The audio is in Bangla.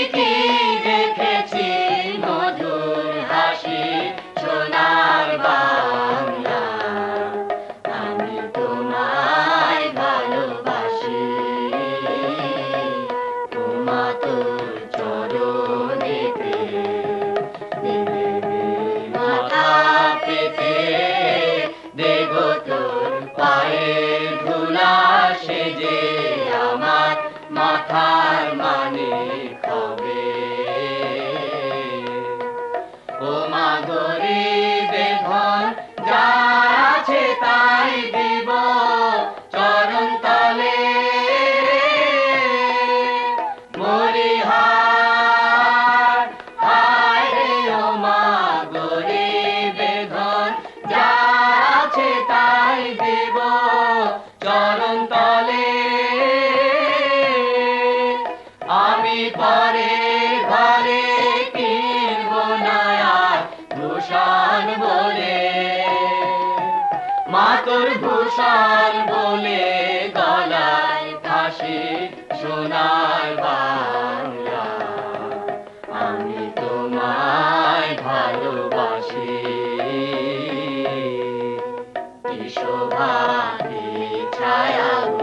Take care. দেব চরণ তলে আমি পরে ঘরে কিনব নায়ার ভূষণ বলে। মাতুর ভূষণ বলে গলায় ফাঁসি সোনার বা शोभा छाया